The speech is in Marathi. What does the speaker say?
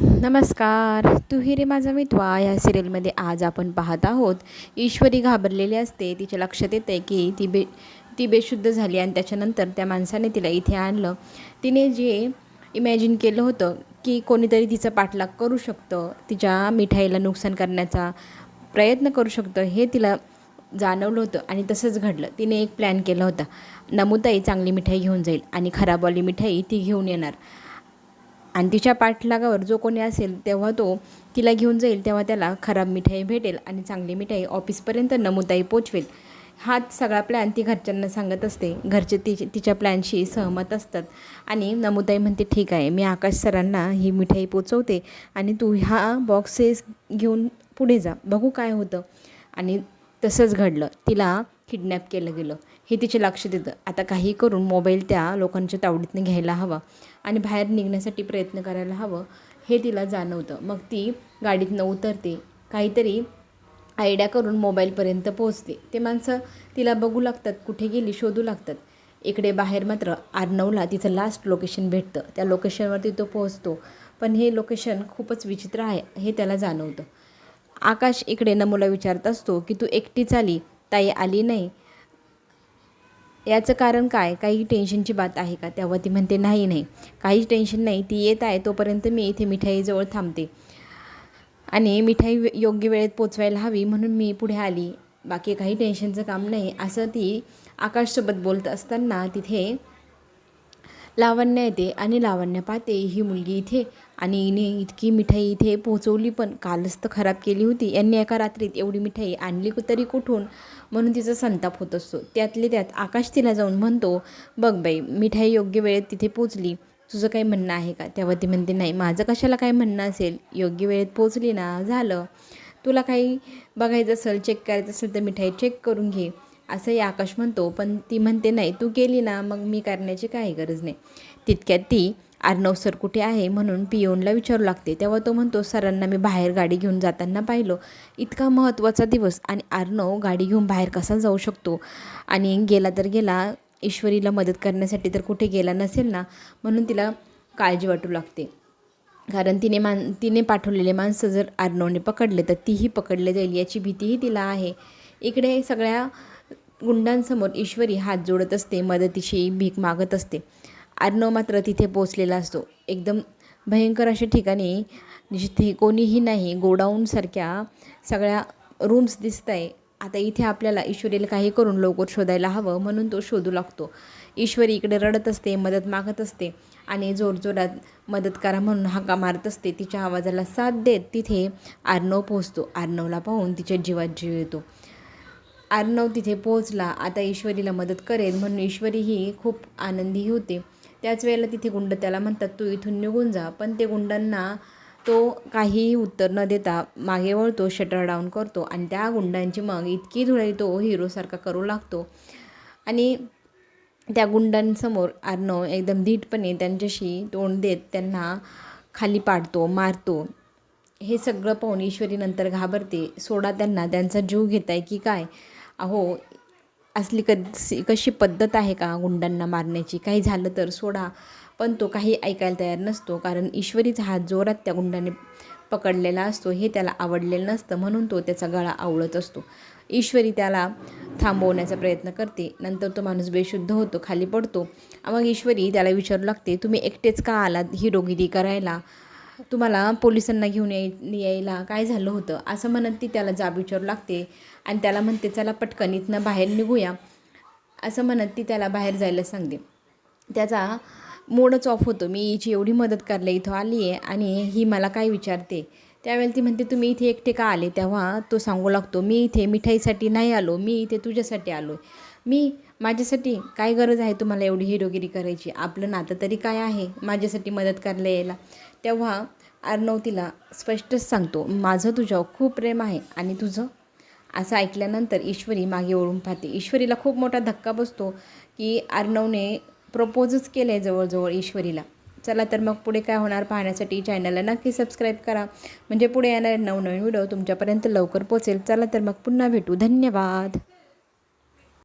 नमस्कार. तू रे माझा मितवा या सिरियलमध्ये आज आपण पाहत आहोत. ईश्वरी घाबरलेली असते तिच्या लक्षात येते की ती बे ती बेशुद्ध झाली आणि त्याच्यानंतर त्या माणसाने तिला इथे आणलं. तिने जे इमॅजिन केलं होतं की कोणीतरी तिचा पाठलाग करू शकतं तिच्या मिठाईला नुकसान करण्याचा प्रयत्न करू शकतं हे तिला जाणवलं होतं आणि तसंच घडलं. तिने एक प्लॅन केला होता. नमुताई चांगली मिठाई घेऊन जाईल आणि खराबवाली मिठाई ती घेऊन येणार. आणि तिच्या पाठलागावर जो कोणी असेल तेव्हा तो तिला घेऊन जाईल तेव्हा त्याला खराब मिठाई भेटेल आणि चांगली मिठाई ऑफिसपर्यंत नमुताई पोचवेल. हा सगळा प्लॅन ती घरच्यांना सांगत असते. घरचे ति तिच्या प्लॅनशी सहमत असतात आणि नमुताई म्हणते ठीक आहे मी आकाश सरांना ही मिठाई पोचवते आणि तू ह्या बॉक्सेस घेऊन पुढे जा. बघू काय होतं. आणि तसंच घडलं. तिला किडनॅप केलं गेलं. हे तिचे लक्ष देतं. आता काही करून मोबाईल त्या लोकांच्या तावडीतनं घ्यायला हवा आणि बाहेर निघण्यासाठी प्रयत्न करायला हवं हे तिला जाणवतं. मग ती गाडीतनं उतरते. काहीतरी आयडिया करून मोबाईलपर्यंत पोहोचते. ते माणसं तिला बघू लागतात कुठे गेली शोधू लागतात. इकडे बाहेर मात्र आर्नवला तिचं लास्ट लोकेशन भेटतं. त्या लोकेशनवरती तो पोहोचतो. पण हे लोकेशन खूपच विचित्र आहे हे त्याला जाणवतं. आकाश इकडे नमुला विचारत असतो की तू एकटीच आली? ताई आली नाही. याचं कारण काय? काही टेन्शनची बात आहे का? तेव्हा ती म्हणते नाही नाही. काहीच टेन्शन नाही. ती येत आहे. तोपर्यंत मी इथे मिठाईजवळ थांबते. आणि मिठाई योग्य वेळेत पोचवायला हवी म्हणून मी पुढे आली. बाकी काही टेन्शनचं काम नाही. असं ती आकाशसोबत बोलत असताना तिथे लावण्य येते आणि लावण्य पाहते. ही मुलगी इथे आणि हिने इतकी मिठाई इथे पोहोचवली पण कालच तर खराब केली होती. यांनी एका रात्रीत एवढी मिठाई आणली तरी कुठून? म्हणून तिचा संताप होत असतो. त्यातले त्यात आकाश तिला जाऊन म्हणतो बघ बाई मिठाई योग्य वेळेत तिथे पोचली तुझं काही म्हणणं आहे का? तेव्हा ती म्हणते नाही माझं कशाला काय म्हणणं असेल? योग्य वेळेत पोचली ना झालं. तुला काही बघायचं असेल चेक करायचं असेल तर मिठाई चेक करून घे. असंही आकाश म्हणतो पण ती म्हणते नाही तू गेली ना मग मी करण्याची काही गरज नाही. तितक्यात ती अर्णव सर कुठे आहे? म्हणून पियोनला विचारू लागते. तेव्हा तो म्हणतो सरांना मी बाहेर गाडी घेऊन जाताना पाहिलो. इतका महत्त्वाचा दिवस आणि आर्नव गाडी घेऊन बाहेर कसा जाऊ शकतो? आणि गेला तर गेला ईश्वरीला मदत करण्यासाठी तर कुठे गेला नसेल ना? म्हणून तिला काळजी वाटू लागते. कारण तिने मान तिने पाठवलेले माणसं जर अर्णवने पकडले तर तीही पकडले जाईल याची भीतीही तिला आहे. इकडे सगळ्या गुंडांसमोर ईश्वरी हात जोडत असते मदतीशी भीक मागत असते. अर्णव मात्र तिथे पोचलेला असतो. एकदम भयंकर अशा ठिकाणी जिथे कोणीही नाही गोडाऊनसारख्या सगळ्या रूम्स दिसत आहे आता इथे आपल्याला ईश्वरीला काही करून लवकर शोधायला हवं म्हणून तो शोधू लागतो. ईश्वरी इकडे रडत असते मदत मागत असते आणि जोरजोरात मदत करा म्हणून हाका मारत असते. तिच्या आवाजाला साथ देत तिथे आर्णव पोहोचतो. आर्णवला पाहून तिच्या जीवात जीव येतो. अर्णव तिथे पोहोचला. आता ईश्वरीला मदत करेल म्हणून ईश्वरीही खूप आनंदी होते. त्याच वेळेला तिथे गुंड त्याला म्हणतात तू इथून निघून जा. पण ते गुंडांना तो काहीही उत्तर न देता मागे वळतो शटर डाऊन करतो आणि त्या गुंडांची मग इतकी धुळाई तो हिरोसारखा करू लागतो. आणि त्या गुंडांसमोर अर्णव एकदम धीटपणे त्यांच्याशी तोंड देत त्यांना खाली पाडतो मारतो. हे सगळं पाहून ईश्वरी नंतर घाबरते. सोडा त्यांना. त्यांचा जीव घेत आहे की काय? अहो असली कशी कशी पद्धत आहे का गुंडांना मारण्याची? काही झालं तर सोडा. पण तो काही ऐकायला तयार नसतो. कारण ईश्वरीचा हात जोरात त्या गुंडाने पकडलेला असतो. हे त्याला आवडलेलं नसतं. म्हणून तो त्याचा गळा आवळत असतो. ईश्वरी त्याला थांबवण्याचा प्रयत्न करते. नंतर तो माणूस बेशुद्ध होतो. खाली पडतो. मग ईश्वरी त्याला विचारू लागते तुम्ही एकटेच का आलात? हिरोगिरी करायला. तुम्हाला पोलिसांना घेऊन याय यायला काय झालं होतं? असं म्हणत ती त्याला जाब विचारू लागते. आणि त्याला म्हणते चला पटकन इथनं बाहेर निघूया. असं म्हणत ती त्याला बाहेर जायला सांगते. त्याचा मोडच ऑफ होतो. मी हिची एवढी मदत करायला इथं आली आहे आणि ही मला काय विचारते? त्यावेळेला ती म्हणते तुम्ही इथे एकटे का आले तेव्हा तो सांगू लागतो मी इथे मिठाईसाठी नाही आलो मी इथे तुझ्यासाठी आलो मी माझ्यासाठी काय गरज आहे तुम्हाला एवढी हिरोगिरी करायची? आपलं नातं तरी काय आहे? माझ्यासाठी मदत करायला यायला तेव्हा अर्णव तिला स्पष्टच सांगतो माझं तुझ्यावर खूप प्रेम आहे आणि तुझं. असं ऐकल्यानंतर ईश्वरी मागे ओळून पाहते. ईश्वरीला खूप मोठा धक्का बसतो की अर्णवने प्रपोजच केलं आहे जवळजवळ ईश्वरीला. चला तर मग पुढे काय होणार पाहण्यासाठी चॅनलला नक्की सबस्क्राईब करा. म्हणजे पुढे येणारे नवनवीन व्हिडिओ तुमच्यापर्यंत लवकर पोचेल चला तर मग पुन्हा भेटू. धन्यवाद.